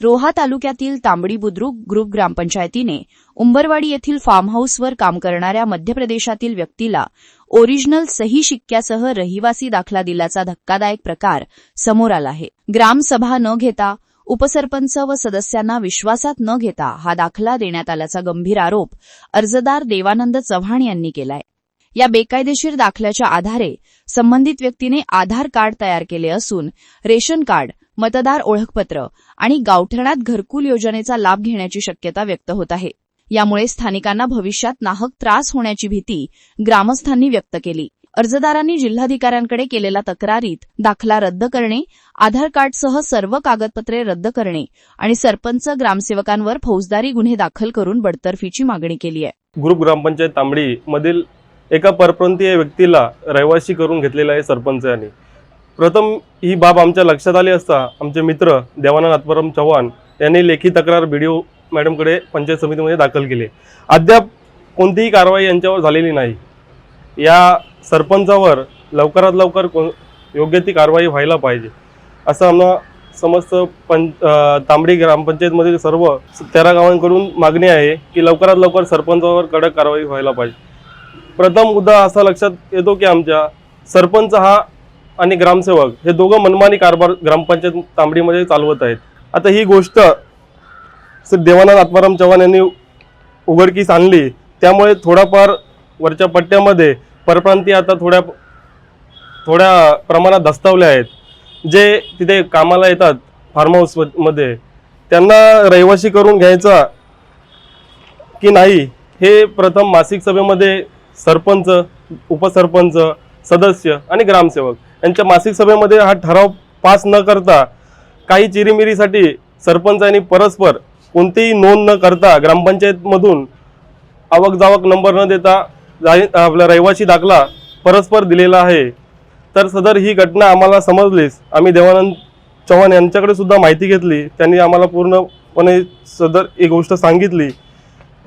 रोहा तालुक्यातील तांबडी बुद्रुक ग्रुप ग्रामपंचायतीने उंबरवाडी येथील फार्म हाऊसवर काम करणाऱ्या मध्य प्रदेशातील व्यक्तीला ओरिजिनल सही शिक्क्यासह रहिवासी दाखला दिल्याचा धक्कादायक प्रकार समोर आला आहे. ग्रामसभा न घेता उपसरपंच व सदस्यांना विश्वासात न घेता हा दाखला देण्यात आल्याचा गंभीर आरोप अर्जदार देवानंद चव्हाण यांनी केलाय. या बेकायदेशीर दाखल्याच्या आधारे संबंधित व्यक्तीने आधार कार्ड तयार केले असून रेशन कार्ड मतदार ओळखपत्र आणि गावठणात घरकुल योजनेचा लाभ घेण्याची शक्यता व्यक्त होत आहे. यामुळे स्थानिकांना भविष्यात नाहक त्रास होण्याची भीती ग्रामस्थांनी व्यक्त केली. अर्जदारांनी जिल्हाधिकाऱ्यांकडे केलेल्या तक्रारीत दाखला रद्द करणे आधार कार्डसह सर्व कागदपत्रे रद्द करणे आणि सरपंच ग्रामसेवकांवर फौजदारी गुन्हे दाखल करून बडतर्फीची मागणी केली आहे. ग्रुप ग्रामपंचायत तांबडी मधील एका परप्रांतीय व्यक्तीला रहिवासी करून घेतलेला आहे सरपंचांनी प्रथम ही बाब आमच्या लक्षात आली असता आमचे मित्र देवानंद आत्माराम चव्हाण यांनी लेखी तक्रार बी डी ओ मॅडमकडे पंचायत समितीमध्ये दाखल केली. अद्याप कोणतीही कारवाई यांच्यावर झालेली नाही. या सरपंचावर लवकरात लवकर कोण योग्य ती कारवाई व्हायला पाहिजे. असं आम्हाला समस्त पं तांबडी ग्रामपंचायतमधील सर्व तेरा गावांकडून मागणी आहे की लवकरात लवकर सरपंचावर कडक कारवाई व्हायला पाहिजे. प्रथम मुद्दा असा लक्षात येतो की आमच्या सरपंच हा आणि ग्रामसेवक हे दोघं मनमानी कारभार ग्रामपंचायत तांबडीमध्ये चालवत आहेत. आता ही गोष्ट श्री देवानंद आत्माराम चव्हाण यांनी उघडकीस आणली. त्यामुळे थोडाफार वरच्या पट्ट्यामध्ये परप्रांतीय आता थोड्या थोड्या प्रमाणात दस्तावले आहेत. जे तिथे कामाला येतात फार्म हाऊसमध्ये त्यांना रहिवासी करून घ्यायचा की नाही हे प्रथम मासिक सभेमध्ये सरपंच उपसरपंच सदस्य आणि ग्रामसेवक यांच्या मासिक सभेमध्ये हा ठराव पास न करता काही चिरीमिरीसाठी सरपंचांनी परस्पर कोणतीही नोंद न करता ग्रामपंचायतमधून आवक जावक नंबर न देता जाई आपला रहिवासी दाखला परस्पर दिलेला आहे. तर सदर ही घटना आम्हाला समजलीच. आम्ही देवानंद चव्हाण यांच्याकडे सुद्धा माहिती घेतली. त्यांनी आम्हाला पूर्णपणे सदर ही गोष्ट सांगितली.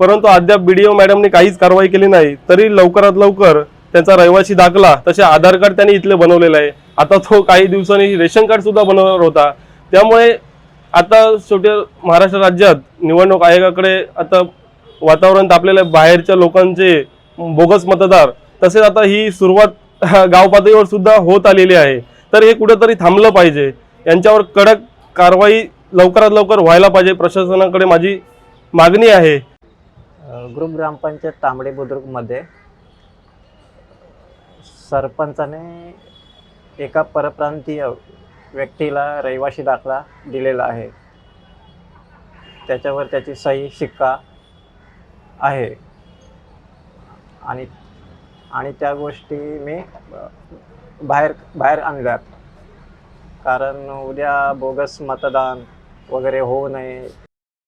परंतु अद्याप बी डी ओ मॅडमने काहीच कारवाई केली नाही. तरी लवकरात लवकर त्यांचा रहिवासी दाखला तसे आधार कार्ड त्यांनी इथले बनवलेलं आहे. आता तो काही दिवसांनी रेशन कार्ड सुद्धा बनवणार होता. त्यामुळे आता शेवटी महाराष्ट्र राज्यात निवडणूक आयोगाकडे आता वातावरण तापलेलं आहे. बाहेरच्या लोकांचे बोगस मतदार तसेच आता ही सुरुवात गाव पातळीवर सुद्धा होत आलेली आहे. तर हे कुठेतरी थांबलं पाहिजे. यांच्यावर कडक कारवाई लवकरात लवकर व्हायला पाहिजे प्रशासनाकडे माझी मागणी आहे. अ, ग्रुप ग्रामपंचायत तांबडे बुद्रुकमध्ये सरपंचाने एका परप्रांतीय व्यक्तीला रहिवाशी दाखला दिलेला आहे. त्याच्यावर त्याची सही शिक्का आहे. आणि आणि त्या गोष्टी मी बाहेर बाहेर आणल्यात. कारण उद्या बोगस मतदान वगैरे होऊ नये.